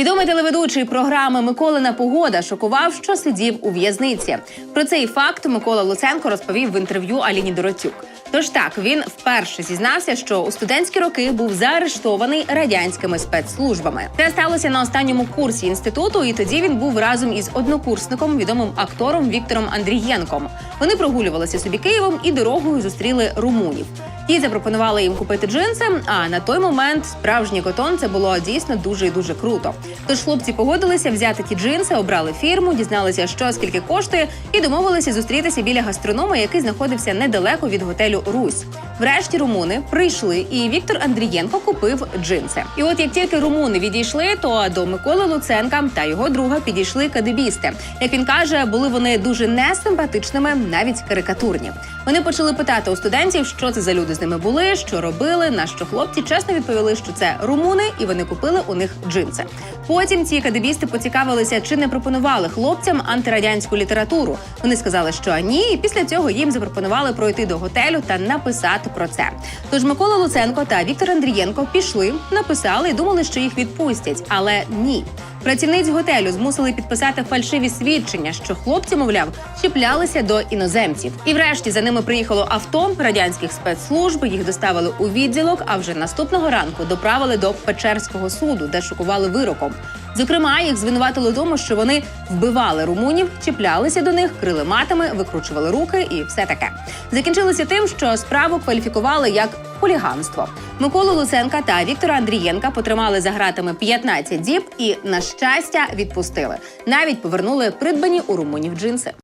Відомий телеведучий програми Миколина Погода шокував, що сидів у в'язниці. Про цей факт Микола Луценко розповів в інтерв'ю Аліні Доротюк. Тож так він вперше зізнався, що у студентські роки був заарештований радянськими спецслужбами. Це сталося на останньому курсі інституту, і тоді він був разом із однокурсником, відомим актором Віктором Андрієнком. Вони прогулювалися собі Києвом і дорогою зустріли румунів. Ті запропонували їм купити джинси. А на той момент справжній котон це було дійсно дуже і дуже круто. Тож хлопці погодилися взяти ті джинси, обрали фірму, дізналися, що скільки коштує, і домовилися зустрітися біля гастронома, який знаходився недалеко від готелю Русь. Врешті румуни прийшли, і Віктор Андрієнко купив джинси. І от як тільки румуни відійшли, то до Миколи Луценка та його друга підійшли кадебісти. Як він каже, були вони дуже несимпатичними, навіть карикатурні. Вони почали питати у студентів, що це за люди ними були, що робили. На що хлопці чесно відповіли, що це румуни, і вони купили у них джинси. Потім ці кадебісти поцікавилися, чи не пропонували хлопцям антирадянську літературу. Вони сказали, що ні, і після цього їм запропонували пройти до готелю та написати про це. Тож Микола Луценко та Віктор Андрієнко пішли, написали і думали, що їх відпустять, але ні. Працівниць готелю змусили підписати фальшиві свідчення, що хлопці, мовляв, чіплялися до іноземців. І врешті за ними приїхало авто радянських спецслужб. Їх доставили у відділок. А вже наступного ранку доправили до Печерського суду, де шокували вироком. Зокрема, їх звинуватили тому, що вони вбивали румунів, чіплялися до них, крили матами, викручували руки і все таке. Закінчилося тим, що справу кваліфікували як хуліганство. Миколу Луценка та Віктора Андрієнка потримали за гратами 15 діб і, на щастя, відпустили. Навіть повернули придбані у румунів джинси.